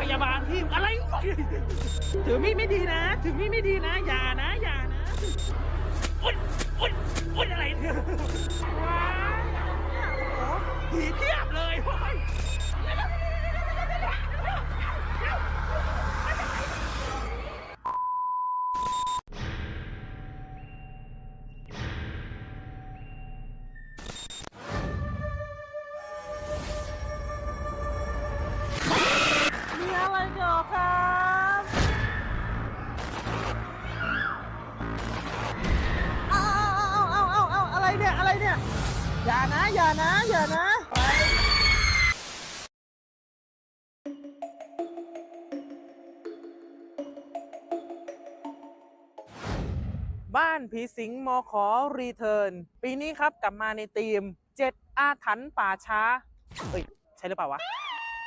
พยาบาลที่อะไรถือมีดไม่ดีนะ ถือมีดไม่ดีนะ อย่านะอย่านะอุ้ยอุ้ยอุ้ยอะไรเนี่ยว้ายโอ้หผีเทียบเลย อย่านะ อย่านะ อย่านะ บ้านผีสิงมอขอรีเทิร์น ปีนี้ครับกลับมาในทีม7อาถรรพ์ป่าช้าเอ้ย ใช่หรือเปล่าวะ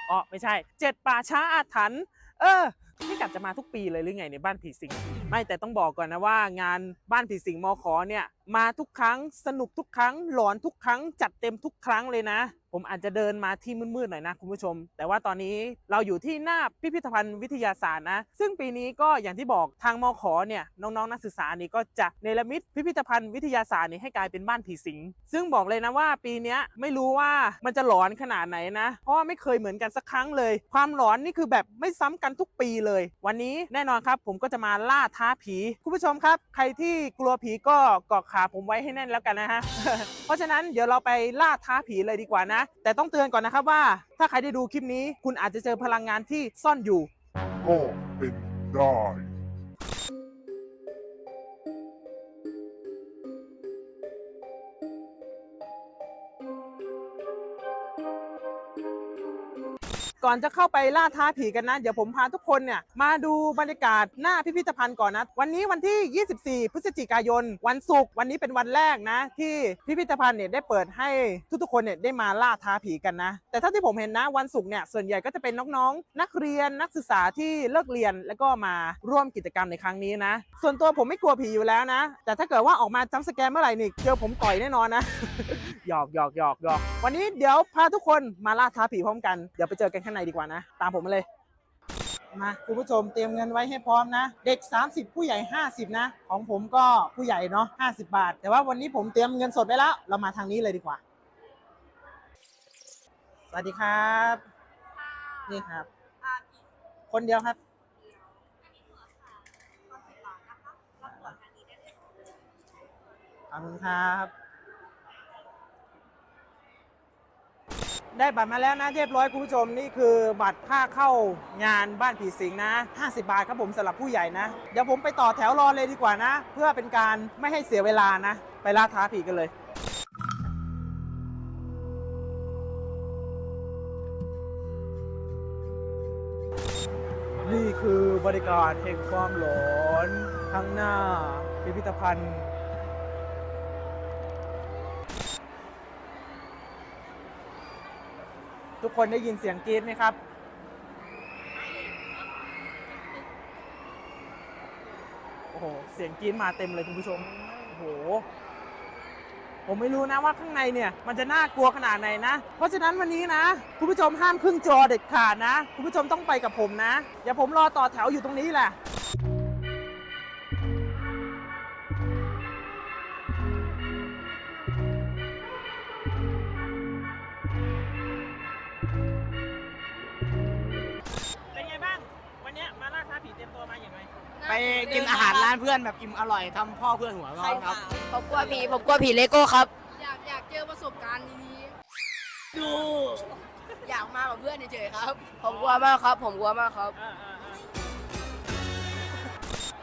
อ๋อ ไม่ใช่เจ็ดป่าช้าอาถรรพ์เออ พี่กัดจะมาทุกปีเลยหรือไงในบ้านผีสิง ไม่แต่ต้องบอกก่อนนะว่า งานบ้านผีสิงมอขอเนี่ยมาทุกครั้งสนุกทุกครั้งหลอนทุกครั้งจัดเต็มทุกครั้งเลยนะ ผมอาจจะเดินมาที่มืดๆหน่อยนะคุณผู้ชม แต่ว่าตอนนี้เราอยู่ที่หน้าพิพิธภัณฑ์วิทยาศาสตร์นะ ซึ่งปีนี้ก็อย่างที่บอกทางมอขอเนี่ยน้องๆนักศึกษานี่ก็จะเนรมิตพิพิธภัณฑ์วิทยาศาสตร์นี่ให้กลายเป็นบ้านผีสิง ซึ่งบอกเลยนะว่าปีนี้ไม่รู้ว่ามันจะหลอนขนาดไหนนะ เพราะว่าไม่เคยเหมือนกันสักครั้งเลย ความหลอนนี่คือแบบไม่ซ้ำกันทุกปีเลย วันนี้แน่นอนครับ ผมก็จะมาล่าท้าผีคุณผู้ชมครับ ใครที่กลัวผีก็เกาะขาผมไว้ให้แน่นแล้วกันนะฮะเพราะฉะนั้นเดี๋ยวเราไปล่าท้าผีเลยดีกว่านะแต่ต้องเตือนก่อนนะครับว่า ถ้าใครได้ดูคลิปนี้ คุณอาจจะเจอพลังงานที่ซ่อนอยู่ ก็เป็นได้ ก่อนจะเข้าไปล่าท้าผีกันนะ เดี๋ยวผมพาทุกคนเนี่ยมาดูบรรยากาศหน้าพิพิธภัณฑ์ก่อนนะ วันนี้วันที่ 24 พฤศจิกายน วันศุกร์วันนี้เป็นวันแรกนะ ที่พิพิธภัณฑ์เนี่ยได้เปิดให้ทุกๆคนเนี่ยได้มาล่าท้าผีกันนะ แต่ถ้าที่ผมเห็นนะวันศุกร์เนี่ยส่วนใหญ่ก็จะเป็นน้องๆ นักเรียนนักศึกษาที่เลิกเรียนแล้วก็มาร่วมกิจกรรมในครั้งนี้นะ ส่วนตัวผมไม่กลัวผีอยู่แล้วนะ แต่ถ้าเกิดว่าออกมาจัมสแกนเมื่อไหร่นี่เจอผมต่อยแน่นอนนะ หยอกหยอกหยอกหยอกวันนี้เดี๋ยวพาทุกคนมาล่าท้าผีพร้อมกัน เดี๋ยวไปเจอกันข้างในดีกว่านะ ตามผมมาเลย มาคุณผู้ชมเตรียมเงินไว้ให้พร้อมนะ เด็ก 30 ผู้ใหญ่ 50 นะ ของผมก็ผู้ใหญ่เนาะ50 บาท แต่ว่าวันนี้ผมเตรียมเงินสดไว้แล้ว เรามาทางนี้เลยดีกว่า สวัสดีครับ นี่ครับ คนเดียวครับ ขอบคุณครับ ได้บัตรมาแล้วนะเรียบร้อยคุณผู้ชมนี่คือบัตรค่าเข้างานบ้านผีสิงนะ 50 บาทครับผมสำหรับผู้ใหญ่นะ เดี๋ยวผมไปต่อแถวรอเลยดีกว่านะ เพื่อเป็นการไม่ให้เสียเวลานะ ไปล่าท้าผีกันเลยนี่คือบริการแห่งความหลอนข้างหน้าพิพิธภัณฑ์ ทุกคนได้ยินเสียงกรี๊ดไหมครับ โอ้โห เสียงกรี๊ดมาเต็มเลยคุณผู้ชม โอ้โห ผมไม่รู้นะว่าข้างในเนี่ย มันจะน่ากลัวขนาดไหนนะ เพราะฉะนั้นวันนี้นะ คุณผู้ชมห้ามครึ่งจอเด็ดขาดนะ คุณผู้ชมต้องไปกับผมนะ อย่าผมรอต่อแถวอยู่ตรงนี้แหละ ไปกินอาหารร้านเพื่อนแบบอิ่มอร่อยทำพ่อเพื่อนหัวร้อนครับ ผมกลัวผีผมกลัวผีเลโก้ครับ อยากอยากเจอประสบการณ์นี้ดูอยากมากับเพื่อนเฉยๆครับ ผมกลัวมากครับ ผมกลัวมากครับอ่าอ่าอ่า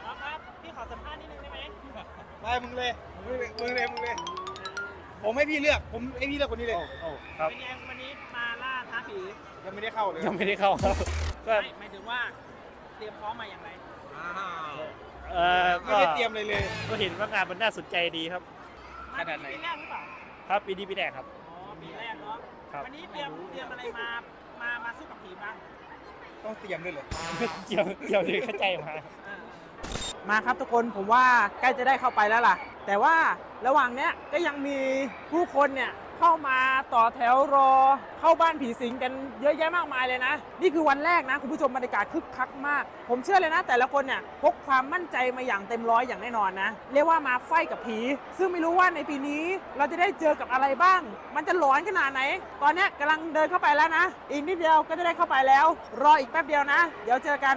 เอาครับพี่ขอสัมภาษณ์นิดนึงได้ไหมไปมึงเลยมึงเลยมึงเลยมึงเลยผมให้พี่เลือกผมให้พี่เลือกคนนี้เลยครับเป็นไงวันนี้มาล่าท้าผียังไม่ได้เข้าเลยยังไม่ได้เข้าครับก็ไม่หมายถึงว่าเตรียมพร้อมมาอย่างไร เออไม่ก็ได้เตรียมเลยเลย ก็เห็นว่างานมันน่าสนใจดีครับมาขนาดไหน ปีแรกหรือเปล่า ครับปีนี้ปีแรกครับ อ๋อปีแรกเนาะคครับ วันนี้เตรียมเตรียมอะไรมา มา มาสู้กับผีบ้างต้องเตรียมด้วยเลยเกี่ยวเกี่ยวเลยเข้าใจมามาครับทุกคนผมว่าใกล้จะได้เข้าไปแล้วล่ะ แต่ว่าระหว่างเนี้ยก็ยังมีผู้คนเนี่ย เข้ามาต่อแถวรอเข้าบ้านผีสิงกันเยอะแยะมากมายเลยนะ นี่คือวันแรกนะคุณผู้ชมบรรยากาศคึกคักมาก ผมเชื่อเลยนะ แต่ละคนเนี่ยพกความมั่นใจมาอย่างเต็มร้อยอย่างแน่นอนนะ เรียกว่ามาไฟกับผี ซึ่งไม่รู้ว่าในปีนี้เราจะได้เจอกับอะไรบ้าง มันจะหลอนขนาดไหน ตอนนี้ยกำลังเดินเข้าไปแล้วนะ อีกนิดเดียวก็จะได้เข้าไปแล้ว รออีกแป๊บเดียวนะ เดี๋ยวเจอกัน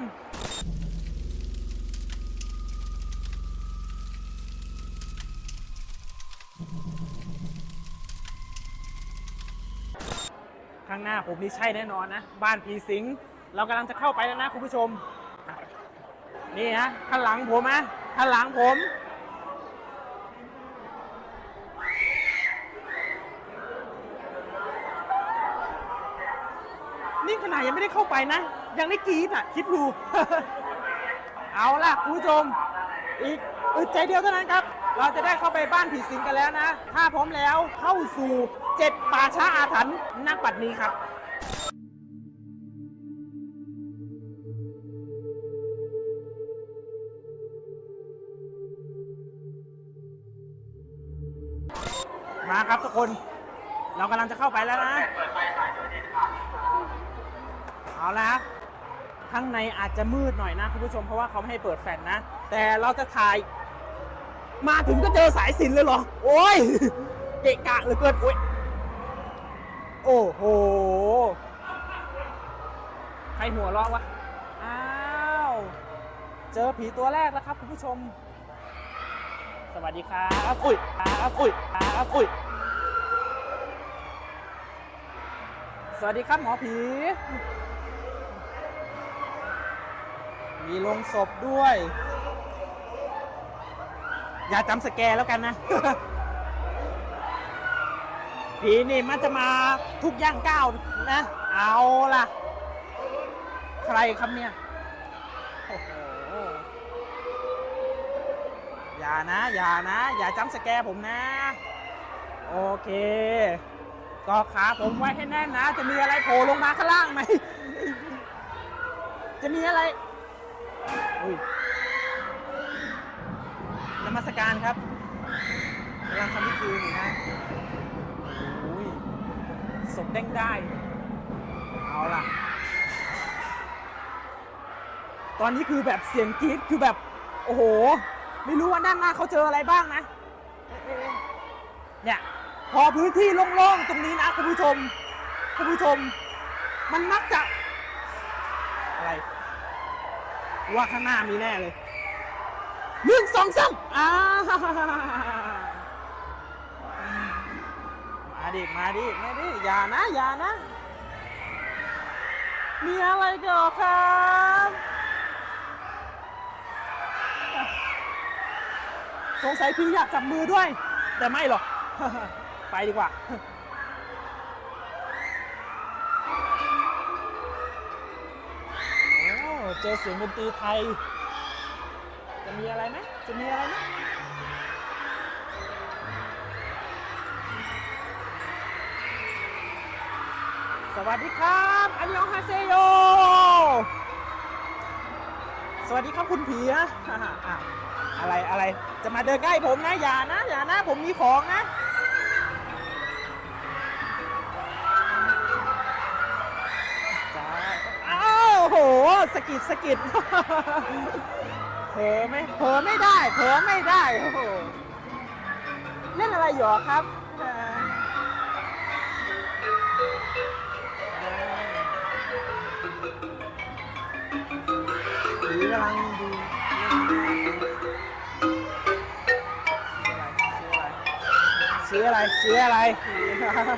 างหน้าผมนี่ใช่แน่นอนนะ บ้านผีสิง เรากำลังจะเข้าไปแล้วนะคุณผู้ชม นี่ฮะข้างหลังผมนะข้างหลังผมนี่ขนาดยังไม่ได้เข้าไปนะ ยังได้กรีดอะ คิดดู เอาล่ะคุณผู้ชม อีกอึดใจเดียวเท่านั้นครับ เราจะได้เข้าไปบ้านผีสิงกันแล้วนะ ถ้าพร้อมแล้วเข้าสู่ เจ็ดป่าช้าอาถรรพ์นักปัดนี้ครับมาครับทุกคน เรากำลังจะเข้าไปแล้วนะเอาละครับข้างในอาจจะมืดหน่อยนะคุณผู้ชมเพราะว่าเขาไม่ให้เปิดแฟลชนะ แต่เราจะถ่าย มาถึงก็เจอสายสินเลยเหรอ โอ้ย เกะกะเหลือเกินโอ้ย โอ้โห ใครหัวเราะวะ อ้าว เจอผีตัวแรกแล้วครับคุณผู้ชม สวัสดีครับอุ้ยครับอุ้ยครับอุ้ย สวัสดีครับหมอผี มีลงศพด้วย อย่าจำสแกร์แล้วกันนะ ผีนี่มันจะมาทุกย่างก้าวนะ เอาล่ะ ใครครับเนี่ย โอ้โห อย่านะ อย่านะ อย่าจำสแกร์ผมนะ โอเคก็ขาผมไว้ให้แน่นนะ จะมีอะไรโผล่ลงมาข้างล่างไหม จะมีอะไรอุ้ยนมัสการครับกำลังทำพิธีอยู่นะ ศพเด้งได้ เอาล่ะ ตอนนี้คือแบบเสียงกรี๊ดคือแบบ โอ้โห ไม่รู้ว่าด้านหน้าเขาเจออะไรบ้างนะเอ๊ะเอ๊ะเอ๊ะเนี่ย พอพื้นที่โล่งๆ ตรงนี้นะคุณผู้ชม คุณผู้ชม มันมักจะ อะไร ว่าข้างหน้ามีแน่เลยหนึ่งสองสามอ่ามา ดิมาดิมาดิอย่านะอย่านะ มีอะไรเกิดครับสงสัยพี่อยากจับมือด้วย แต่ไม่หรอก ไปดีกว่าโอ้เจอเสียงดนตรีไทย จะมีอะไรไหมจะมีอะไรไหม วัสดีครับอันยองฮาเซโย สวัสดีครับคุณผีนะอะไรอะไร จะมาเดินใกล้ผมนะอย่านะอย่านะ ผมมีของนะจ้าอ้โหสกิดสกิดเผลอไม่เผลอไม่ได้เผลอไม่ได้โอ้โหเล่นอะไรอยู่อครับ กำลังดูชื่ออะไรชื่ออะไรชื่ออะไร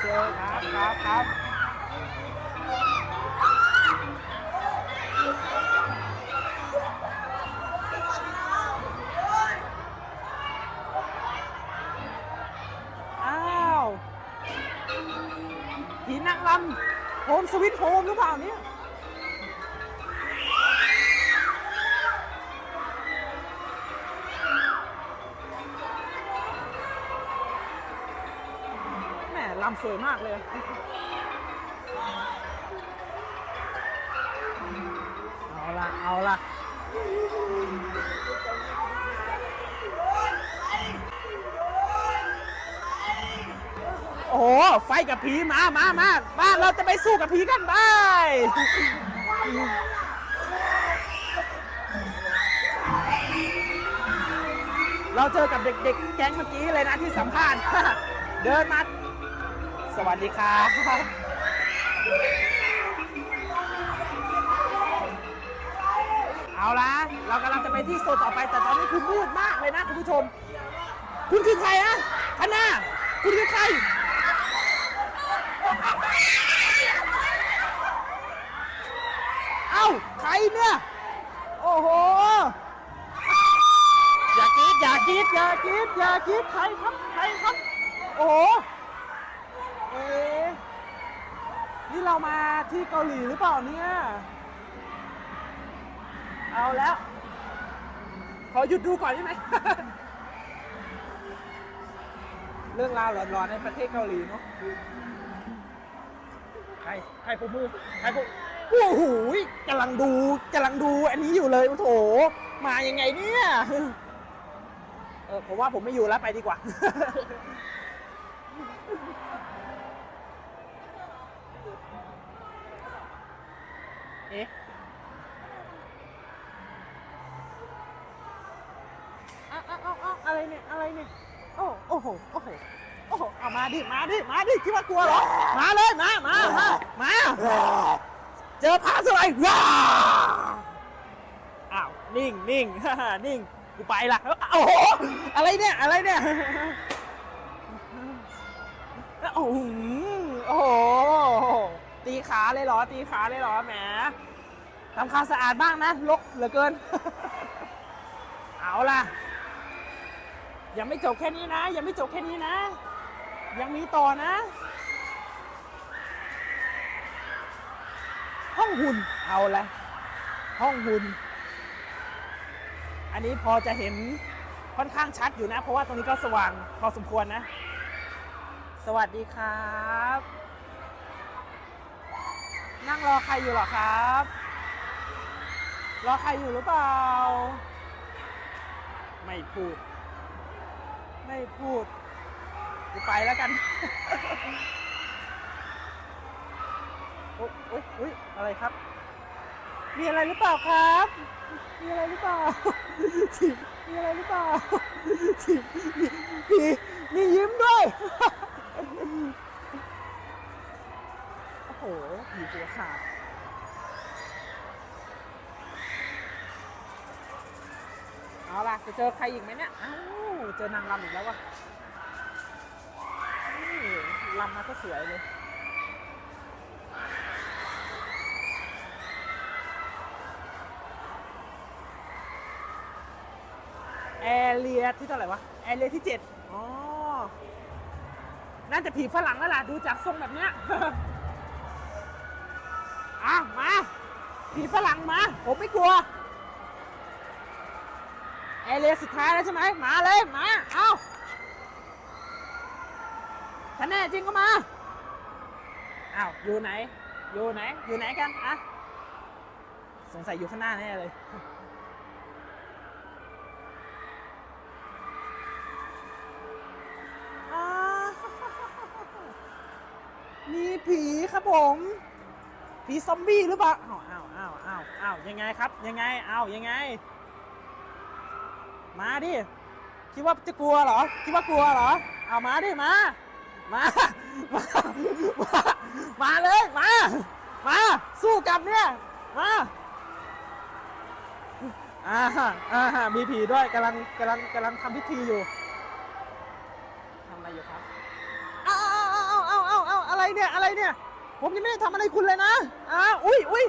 ชื่อครับครับครับอ้าวผีนางลำโฮมสวิตโฮมหรือเปล่าเนี่ย สวยมากเลยเอาละเอาละโอ้โหไฟกับผีมามามามาเราจะไปสู้กับผีกันไปเราเจอกับเด็กๆ แก๊งเมื่อกี้เลยนะที่สัมภาษณ์ เดินมา สวัสดีครับเอาละเรากำลังจะไปที่โซนต่อไปแต่ตอนนี้คือมืดมากเลยนะคุณผู้ชม คุณคือใครอะท่านหน้าคุณคือใครเอ้าใครเนี่ยโอ้โหอย่ากรีดอย่ากรีดอย่ากรีดอย่ากรีดใครครับใครครับ โอ้โห เอ๊ะนี่เรามาที่เกาหลีหรือเปล่าเนี่ย เอาแล้ว ขอหยุดดูก่อนได้ไหม เรื่องราวหลอนๆในประเทศเกาหลีเนาะ ใคร ใครปูมือ ใครปูโอ้โหกำลังดูกำลังดูอันนี้อยู่เลยโอ้โถมายังไงเนี่ย เออผมว่าผมไม่อยู่แล้วไปดีกว่า เอ๊ะอ้าวอ้าวอ้าวอะไรเนี่ย อะไรเนี่ย โอ้โอ้โห โอ้โห โอ้โห เอามาดิ มาดิ มาดิ คิดว่ากลัวเหรอ มาเลย มา มา มา มา เจอพาสไลด์อ้าว นิ่งนิ่งนิ่ง กูไปละโอ้โห อะไรเนี่ย อะไรเนี่ย โอ้โหโอ้โห ตีขาเลยเหรอ ตีขาเลยเหรอแหมทำความสะอาดบ้างนะลกเหลือเกิน เอาล่ะ ยังไม่จบแค่นี้นะ ยังไม่จบแค่นี้นะ ยังมีต่อนะ ห้องหุ่นเอาละห้องหุ่นอันนี้พอจะเห็นค่อนข้างชัดอยู่นะ เพราะว่าตรงนี้ก็สว่างพอสมควรนะ สวัสดีครับ นั่งรอใครอยู่หรอครับ รอใครอยู่หรือเปล่า ไม่พูด ไม่พูดกูไปแล้วกันโอ๊ยโอ๊ยโอ๊ยอะไรครับ มีอะไรหรือเปล่าครับ มีอะไรหรือเปล่ามีอะไรหรือเปล่ามีมียิ้มด้วย โอ้โหผีหัวขาดเอาล่ะจะเจอใครอีกไหมเนี่ย อ้าว เจอนางรำอีกแล้ววะนี่รำมาก็สวยเลยแอเรียที่เท่าไหร่วะ แอเรียที่เจ็ดอ๋อ น่าจะผีฝรั่งแล้วล่ะ ดูจากทรงแบบเนี้ย อะมาผีฝรั่งมา ผมไม่กลัวแอเรียสุดท้ายแล้วใช่ไหมมาเลยมาเอาถ้าแน่จริงก็มาอ้าวอยู่ไหน อยู่ไหน อยู่ไหนกันอะสงสัยอยู่ข้างหน้าแน่เลยอ่ามีผีครับผม ผีซอมบี้หรือเปล่าอ้าวอ้าวอ้าวอ้าวอ้าวยังไงครับ ยังไงอ้าวยังไง มาดิคิดว่าจะกลัวเหรอคิดว่ากลัวเหรอเอามาดิมามา มา มา มาเลยมา มาสู้กับเนี่ยมาอ่าฮะอ่าฮะมีผีด้วยกำลังกำลังกำลังทำพิธีอยู่ทำอะไรอยู่ครับเอาเอาเอาเอาเอาเอาอะไรเนี่ยอะไรเนี่ย ผมยังไม่ได้ทำอะไรคุณเลยนะอ้าอุ้ยอุ้ย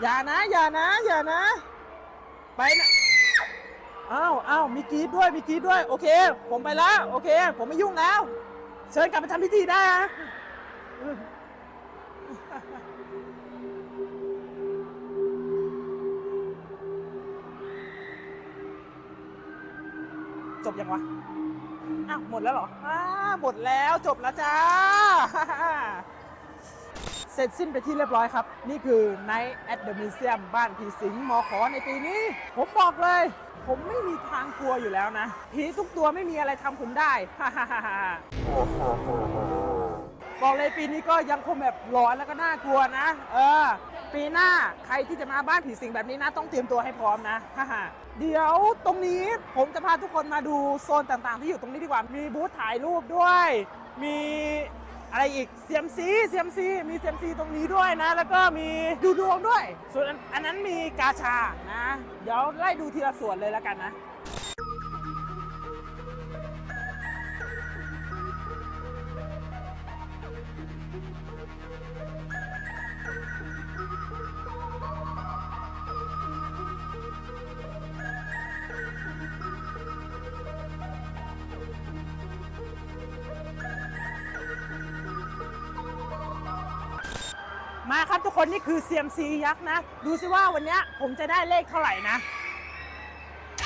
อย่านะ อย่านะ อย่านะ ไปนะอ้าวอ้าวมีกรีดด้วย มีกรีดด้วย โอเค ผมไปแล้ว โอเค ผมไม่ยุ่งแล้ว เชิญกลับไปทำพิธีได้นะจบยังวะ อ้าว หมดแล้วเหรอ อ้าหมดแล้ว จบแล้วจ้า เสร็จสิ้นไปที่เรียบร้อยครับ นี่คือ Night at the Museum บ้านผีสิงมอขอในปีนี้ ผมบอกเลย ผมไม่มีทางกลัวอยู่แล้วนะ ผีทุกตัวไม่มีอะไรทำผมได้ บอกเลยปีนี้ก็ยังคงแบบหลอนแล้วก็น่ากลัวนะ เออ ปีหน้าใครที่จะมาบ้านผีสิงแบบนี้นะ ต้องเตรียมตัวให้พร้อมนะเดี๋ยวตรงนี้ผมจะพาทุกคนมาดูโซนต่างๆ ที่อยู่ตรงนี้ดีกว่า มีบูธถ่ายรูปด้วย มี อะไรอีกเซียมซีเซียมซีมีเซียมซีตรงนี้ด้วยนะ แล้วก็มีดูดวงด้วย ส่วนอันอันนั้นมีกาชานะ เดี๋ยวไล่ดูทีละส่วนเลยแล้วกันนะ มาครับทุกคนนี่คือ CMC ยักษ์นะ ดูสิว่าวันนี้ผมจะได้เลขเท่าไหร่นะ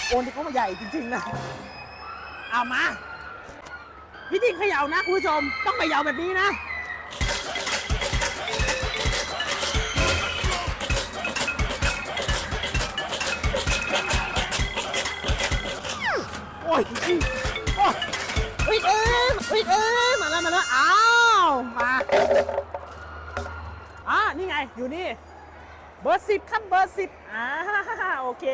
โอนที่เขามาใหญ่จริงๆนะเอามา วิธีเขย่านะคุณผู้ชม ต้องเขย่าแบบนี้นะโอ้ยโอ้ยเอ้ยเอ้ยมาแล้วมาแล้วอ้าวมา นี่ไง อยู่นี่ เบอร์สิบครับเบอร์สิบอ่าโอเค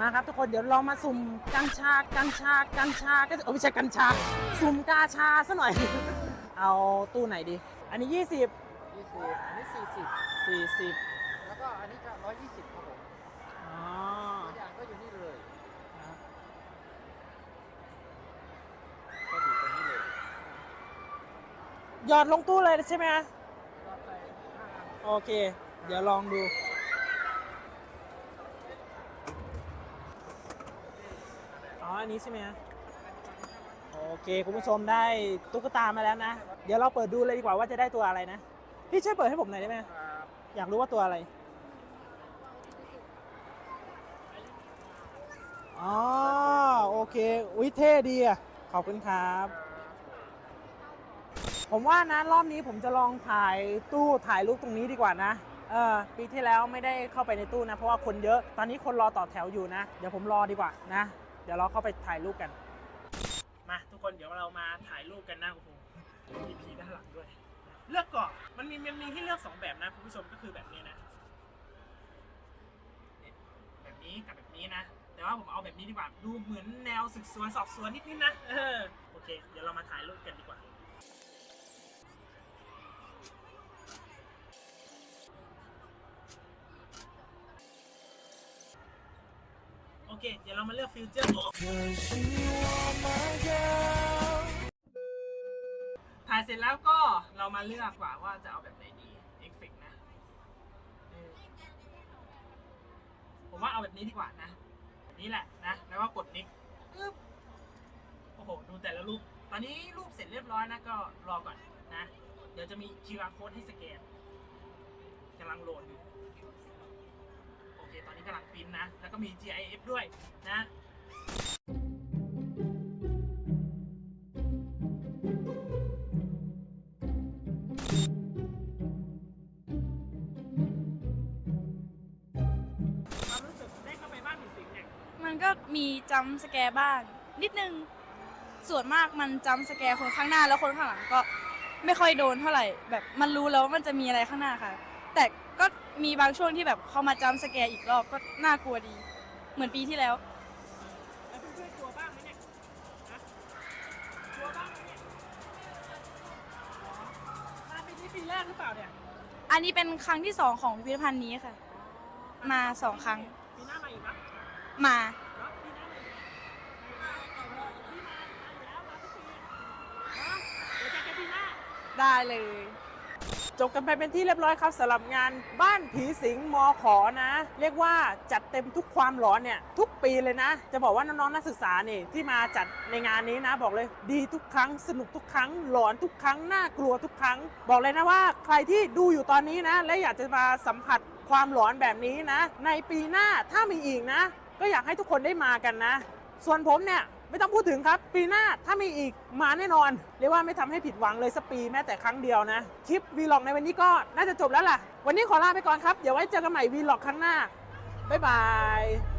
มาครับทุกคนเดี๋ยวเรามาสุ่มกัญชากัญชากัญชาก็เออไม่ใช่กัญชา สุ่มกาชาซะหน่อย เอาตู้ไหนดี อันนี้ 20ยี่สิบอันนี้ สี่สิบ40แล้วก็อันนี้ก็ร้อยยี่สิบครับผมอ๋อตัวอย่างก็อยู่นี่เลยครับก็อยู่ตรงนี้เลยหยอดลงตู้เลยใช่ไหมฮะเราใส่ห้าอันโอเค เดี๋ยวลองดู อ๋อ อันนี้ใช่ไหมฮะโอเค คุณผู้ชมได้ตุ๊กตามาแล้วนะ เดี๋ยวเราเปิดดูเลยดีกว่าว่าจะได้ตัวอะไรนะ พี่ช่วยเปิดให้ผมหน่อยได้ไหมครับ อยากรู้ว่าตัวอะไร อ๋อ โอเค อุ้ยเท่ดีอะ ขอบคุณครับ ผมว่านะรอบนี้ผมจะลองถ่ายตู้ถ่ายรูปตรงนี้ดีกว่านะ เออ ปีที่แล้วไม่ได้เข้าไปในตู้นะ เพราะว่าคนเยอะ ตอนนี้คนรอต่อแถวอยู่นะ เดี๋ยวผมรอดีกว่านะ เดี๋ยวเราเข้าไปถ่ายรูปกัน มาทุกคนเดี๋ยวเรามาถ่ายรูปกันนะ โอ้โหมีผีด้านหลังด้วย มันมีมันมีให้เลือกสองแบบนะคุณผู้ชมก็คือแบบนี้นะเนี่ยแบบนี้กับแบบนี้นะ แต่ว่าผมเอาแบบนี้ดีกว่าดูเหมือนแนวสืบสวนสอบสวนนิดนิดๆนะเออโอเค เดี๋ยวเรามาถ่ายรูปกันดีกว่าโอเค เดี๋ยวเรามาเลือกฟิวเจอร์ถ่าย เสร็จแล้วก็เรามาเลือกว่าว่าจะเอาแบบไหนดีเอฟเฟกนะผมว่าเอาแบบนี้ดีกว่านะนี้แหละนะ แล้วก็กดนิกปึ๊บโอ้โห ดูแต่ละรูป ตอนนี้รูปเสร็จเรียบร้อยนะ ก็รอก่อนนะ เดี๋ยวจะมี QR code ให้สแกนกำลังโหลดอยู่ โอเค ตอนนี้กำลังปริ้นนะ แล้วก็มี GIF ด้วยนะ มันก็มีจำสแกร์บ้าง นิดนึง ส่วนมากมันจำสแกร์คนข้างหน้าแล้วคนข้างหลังก็ไม่ค่อยโดนเท่าไหร่ แบบมันรู้แล้วว่ามันจะมีอะไรข้างหน้าค่ะ แต่ก็มีบางช่วงที่แบบเขามาจำสแกร์อีกรอบก็น่ากลัวดี เหมือนปีที่แล้ว แล้วเพื่อนๆกลัวบ้างไหมเนี่ยนะกลัวบ้างไหมเนี่ยอ๋อมาปีนี้ปีแรกหรือเปล่าเนี่ยอันนี้เป็นครั้งที่สองของพิพิธภัณฑ์นี้ค่ะ มาสองครั้ง ปีหน้ามาอีกปะมาเนาะปีหน้ามาอีกปีหน้ามาอยู่แล้วมาทุกปีเนาะเดี๋ยวเจอกันปีหน้า ได้เลย จบกันไปเป็นที่เรียบร้อยครับสำหรับงานบ้านผีสิงมอขอนะ เรียกว่าจัดเต็มทุกความหลอนเนี่ยทุกปีเลยนะ จะบอกว่าน้องๆนักศึกษานี่ที่มาจัดในงานนี้นะ บอกเลยดีทุกครั้งสนุกทุกครั้งหลอนทุกครั้งน่ากลัวทุกครั้ง บอกเลยนะว่าใครที่ดูอยู่ตอนนี้นะ และอยากจะมาสัมผัสความหลอนแบบนี้นะ ในปีหน้าถ้ามีอีกนะ ก็อยากให้ทุกคนได้มากันนะ ส่วนผมเนี่ย ไม่ต้องพูดถึงครับ ปีหน้าถ้ามีอีกมาแน่นอน เรียกว่าไม่ทำให้ผิดหวังเลยสักปีแม้แต่ครั้งเดียวนะ คลิปวีล็อกในวันนี้ก็น่าจะจบแล้วล่ะ วันนี้ขอลาไปก่อนครับ เดี๋ยวไว้เจอกันใหม่วีล็อกครั้งหน้าบ๊ายบาย